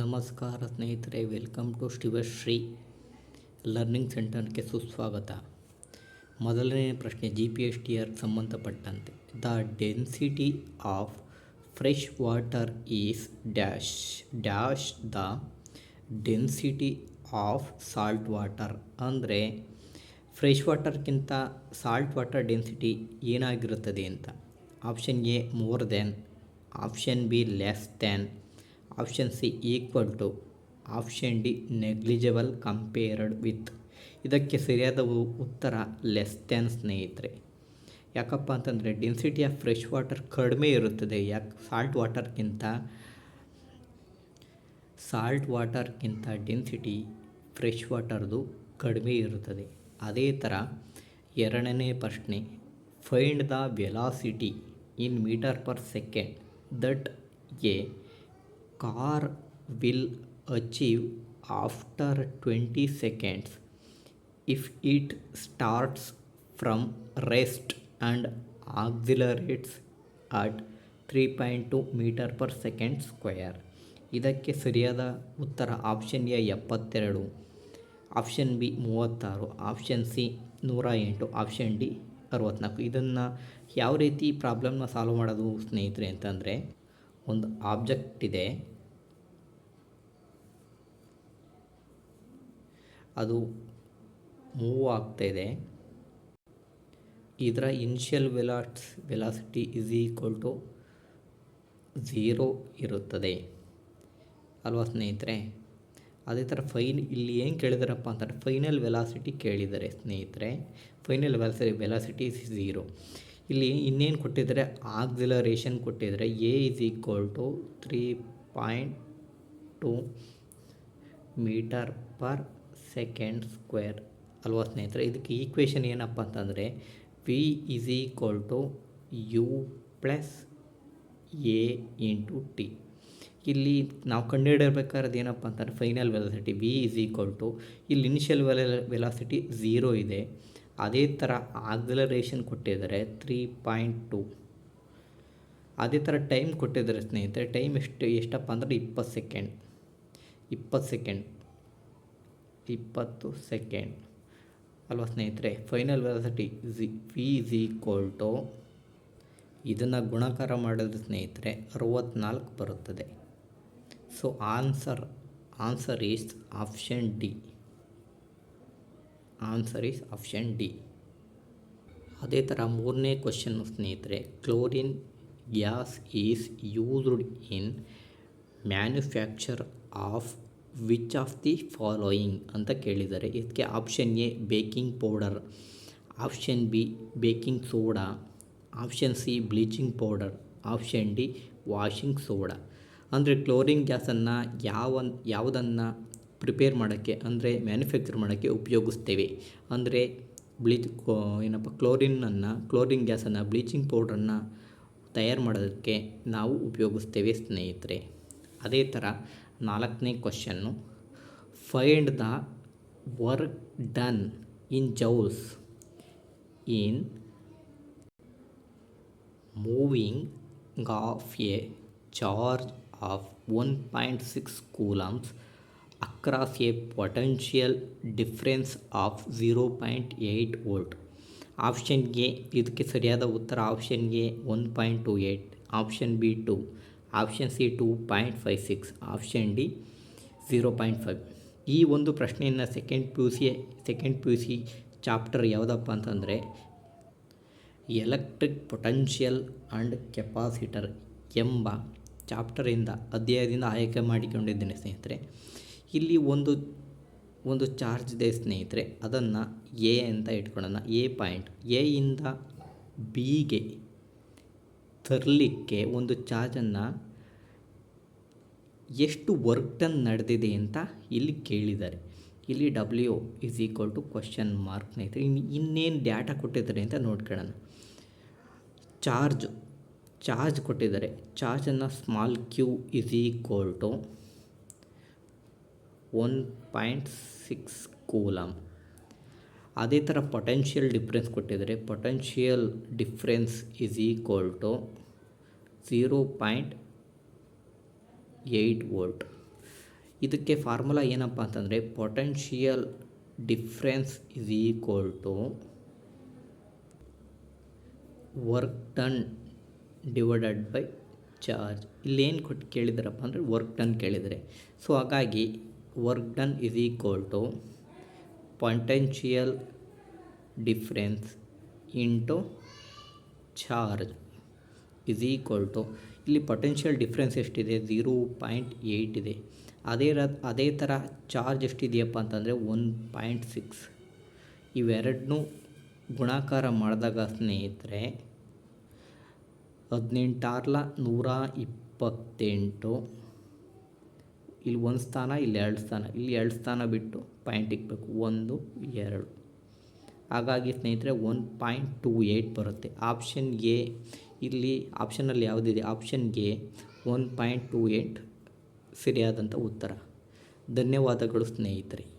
ನಮಸ್ಕಾರ ಸ್ನೇಹಿತರೆ, welcome to Shivashree learning ಸೆಂಟರ್ಗೆ ಸುಸ್ವಾಗತ. ಮೊದಲನೇ ಪ್ರಶ್ನೆ G P S T R ಸಂಬಂಧಪಟ್ಟಂತೆ. The density of fresh water is dash dash the density of salt water. ಅಂದರೆ, ಫ್ರೆಶ್ ವಾಟರ್ಗಿಂತ ಸಾಲ್ಟ್ ವಾಟರ್ ಡೆನ್ಸಿಟಿ ಏನಾಗಿರುತ್ತದೆ ಅಂತ. Option A, more than. Option B, less than option C equal to option D negligible compared with ಇದಕ್ಕೆ ಸರಿಯಾದ ಉತ್ತರ less than ಸ್ನೇಹಿತರೆ. ಯಾಕಪ್ಪ ಅಂತಂದರೆ ಡೆನ್ಸಿಟಿ ಆಫ್ ಫ್ರೆಶ್ ವಾಟರ್ ಕಡಿಮೆ ಇರುತ್ತದೆ. ಯಾಕೆ ಸಾಲ್ಟ್ ವಾಟರ್ಗಿಂತ ಸಾಲ್ಟ್ ವಾಟರ್ಗಿಂತ ಡೆನ್ಸಿಟಿ ಫ್ರೆಶ್ ವಾಟರ್ದು ಕಡಿಮೆ ಇರುತ್ತದೆ. ಅದೇ ಥರ ಎರಡನೇ ಪ್ರಶ್ನೆ find the velocity in metre per second that a car will achieve after twenty seconds if it starts from rest and accelerates at 3.2 metre per second square. ಇದಕ್ಕೆ ಸರಿಯಾದ ಉತ್ತರ ಆಪ್ಷನ್ ಎ ಎಪ್ಪತ್ತೆರಡು, ಆಪ್ಷನ್ ಬಿ ಮೂವತ್ತಾರು, option C ನೂರ ಎಂಟು, option D ಅರವತ್ನಾಲ್ಕು. ಇದನ್ನು ಯಾವ ರೀತಿ ಪ್ರಾಬ್ಲಮ್ನ ಸಾಲ್ವ್ ಮಾಡೋದು ಸ್ನೇಹಿತರೆ ಅಂತಂದರೆ, ಒಂದು ಆಬ್ಜೆಕ್ಟ್ ಇದೆ. ಅದು ಮೂವ್ ಆಗ್ತಾ ಇದೆ. ಇದರ initial ವೆಲಾಟ್ಸ್ velocity is equal to zero ಇರುತ್ತದೆ. ಅಲ್ವಾ ಸ್ನೇಹಿತರೆ? ಅದೇ ಥರ ಫೈನ್ ಇಲ್ಲಿ ಏನು ಕೇಳಿದಾರಪ್ಪ ಅಂತಂದರೆ ಫೈನಲ್ ವೆಲಾಸಿಟಿ ಕೇಳಿದ್ದಾರೆ ಸ್ನೇಹಿತರೆ. ಫೈನಲ್ ವೆಲಾಸಿ ವೆಲಾಸಿಟಿ ಇಸ್ ಝೀರೋ ಇಲ್ಲಿ ಇನ್ನೇನು ಕೊಟ್ಟಿದ್ದಾರೆ? ಆಕ್ಸಿಲರೇಷನ್ ಕೊಟ್ಟಿದ್ದಾರೆ. A is equal to three point two metre per second square. ಅಲ್ವಾ ಸ್ನೇಹಿತರೆ, ಇದಕ್ಕೆ ಈಕ್ವೇಷನ್ ಏನಪ್ಪ ಅಂತಂದರೆ v is equal to u plus a into t ಇಲ್ಲಿ ನಾವು ಕಂಡುಹಿಡಿಯಬೇಕಾದ್ರೆ ಏನಪ್ಪ ಅಂತಂದರೆ final velocity v is equal to ಇಲ್ಲಿ ಇನಿಷಿಯಲ್ ವೆಲ ವೆಲಾಸಿಟಿ ಝೀರೋ ಇದೆ. ಅದೇ ಥರ ಆಕ್ಸಲರೇಷನ್ ಕೊಟ್ಟಿದ್ದಾರೆ ತ್ರೀ ಪಾಯಿಂಟ್ ಟು ಅದೇ ಥರ ಟೈಮ್ ಕೊಟ್ಟಿದ್ದಾರೆ ಸ್ನೇಹಿತರೆ ಟೈಮ್ ಎಷ್ಟು, ಎಷ್ಟಪ್ಪ ಅಂದರೆ ಇಪ್ಪತ್ತು ಸೆಕೆಂಡ್ ಇಪ್ಪತ್ತು ಸೆಕೆಂಡ್ ಇಪ್ಪತ್ತು ಸೆಕೆಂಡ್. ಅಲ್ವಾ ಸ್ನೇಹಿತರೆ ಫೈನಲ್ ವೆಲಾಸಿಟಿ ಝಿ ವಿ ಇಸ್ ಈಕ್ವಲ್ ಟು ಇದನ್ನು ಗುಣಾಕಾರ ಮಾಡಿದ್ರೆ ಸ್ನೇಹಿತರೆ ಅರವತ್ನಾಲ್ಕು ಬರುತ್ತದೆ. So answer answer is option D answer is option D ಅದೇ ಥರ ಮೂರನೇ ಕ್ವಶನ್ನು ಸ್ನೇಹಿತರೆ chlorine gas is used in manufacture of which of the following ಅಂತ ಕೇಳಿದ್ದಾರೆ ಇದಕ್ಕೆ option A baking powder option B baking soda option C bleaching powder option D washing soda ಅಂದರೆ chlorine ಗ್ಯಾಸನ್ನು ಯಾವ ಯಾವುದನ್ನು ಪ್ರಿಪೇರ್ ಮಾಡೋಕ್ಕೆ, ಅಂದರೆ ಮ್ಯಾನುಫ್ಯಾಕ್ಚರ್ ಮಾಡೋಕ್ಕೆ ಉಪಯೋಗಿಸ್ತೇವೆ. ಅಂದರೆ ಬ್ಲೀಚ್ ಏನಪ್ಪ ಕ್ಲೋರಿನನ್ನು ಕ್ಲೋರಿನ್ ಗ್ಯಾಸನ್ನು ಬ್ಲೀಚಿಂಗ್ ಪೌಡ್ರನ್ನು ತಯಾರು ಮಾಡೋದಕ್ಕೆ ನಾವು ಉಪಯೋಗಿಸ್ತೇವೆ ಸ್ನೇಹಿತರೆ. ಅದೇ ಥರ ನಾಲ್ಕನೇ question. Find the work done in joules in moving of a charge of one point six coulombs across a potential difference of zero point eight volt ಆಪ್ಷನ್ಗೆ ಇದಕ್ಕೆ ಸರಿಯಾದ ಉತ್ತರ ಆಪ್ಷನ್ಗೆ one point two eight option B two option C two point five six option D zero point five ಈ ಒಂದು ಪ್ರಶ್ನೆಯನ್ನು second P U C second P U C chapter ಯಾವುದಪ್ಪ ಅಂತಂದರೆ electric potential and capacitor ಎಂಬ ಚಾಪ್ಟರಿಂದ ಅಧ್ಯಾಯದಿಂದ ಆಯ್ಕೆ ಮಾಡಿಕೊಂಡಿದ್ದೇನೆ ಸ್ನೇಹಿತರೆ. ಇಲ್ಲಿ ಒಂದು ಒಂದು ಚಾರ್ಜ್ ಇದೆ ಸ್ನೇಹಿತರೆ, ಅದನ್ನು ಎ ಅಂತ ಇಟ್ಕೊಳ್ಳೋಣ. ಎ ಪಾಯಿಂಟ್ ಎಯಿಂದ ಬಿಗೆ ತರಲಿಕ್ಕೆ ಒಂದು ಚಾರ್ಜನ್ನು ಎಷ್ಟು ವರ್ಕ್ ಟನ್ ನಡೆದಿದೆ ಅಂತ ಇಲ್ಲಿ ಕೇಳಿದ್ದಾರೆ. ಇಲ್ಲಿ W is equal to question ಮಾರ್ಕ್ನ ಐತೆ ಇನ್ನು ಇನ್ನೇನು ಡ್ಯಾಟಾ ಕೊಟ್ಟಿದ್ದಾರೆ ಅಂತ ನೋಡ್ಕೊಳ್ಳೋಣ. ಚಾರ್ಜ್ ಚಾರ್ಜ್ ಕೊಟ್ಟಿದ್ದಾರೆ. ಚಾರ್ಜನ್ನು small Q is equal to one point six coulomb ಅದೇ ಥರ ಪೊಟೆನ್ಷಿಯಲ್ ಡಿಫ್ರೆನ್ಸ್ ಕೊಟ್ಟಿದ್ದಾರೆ. Potential difference is equal to zero point eight volt ಇದಕ್ಕೆ ಫಾರ್ಮುಲಾ ಏನಪ್ಪ ಅಂತಂದರೆ potential difference is equal to work done divided by charge ಇಲ್ಲೇನು ಕೊಟ್ಟು ಕೇಳಿದಾರಪ್ಪ ಅಂದರೆ ವರ್ಕ್ ಡನ್ ಕೇಳಿದರೆ. ಸೊ ಹಾಗಾಗಿ work done is equal to potential difference into charge is equal to, ಇಲ್ಲಿ ಪೊಟೆನ್ಷಿಯಲ್ ಡಿಫ್ರೆನ್ಸ್ ಎಷ್ಟಿದೆ? ಝೀರೋ ಪಾಯಿಂಟ್ ಏಯ್ಟ್ ಇದೆ. ಅದೇ ರ, ಅದೇ ಥರ ಚಾರ್ಜ್ ಎಷ್ಟಿದೆಯಪ್ಪ ಅಂತಂದರೆ ಒನ್ ಪಾಯಿಂಟ್ ಸಿಕ್ಸ್ ಇವೆರಡನ್ನೂ ಗುಣಾಕಾರ ಮಾಡಿದಾಗ ಸ್ನೇಹಿತರೆ ಹದಿನೆಂಟಾರ್ಲ ನೂರ ಇಪ್ಪತ್ತೆಂಟು. ಇಲ್ಲಿ ಒಂದು ಸ್ಥಾನ, ಇಲ್ಲಿ ಎರಡು ಸ್ಥಾನ. ಇಲ್ಲಿ ಎರಡು ಸ್ಥಾನ ಬಿಟ್ಟು ಪಾಯಿಂಟ್ ಇಕ್ಬೇಕು. ಒಂದು, ಎರಡು. ಹಾಗಾಗಿ ಸ್ನೇಹಿತರೆ ಒನ್ ಪಾಯಿಂಟ್ ಟೂ ಏಯ್ಟ್ ಬರುತ್ತೆ. ಆಪ್ಷನ್ ಎ ಇಲ್ಲಿ ಆಪ್ಷನಲ್ಲಿ ಯಾವುದಿದೆ? Option A one point two eight ಸರಿಯಾದಂಥ ಉತ್ತರ. ಧನ್ಯವಾದಗಳು ಸ್ನೇಹಿತರೆ.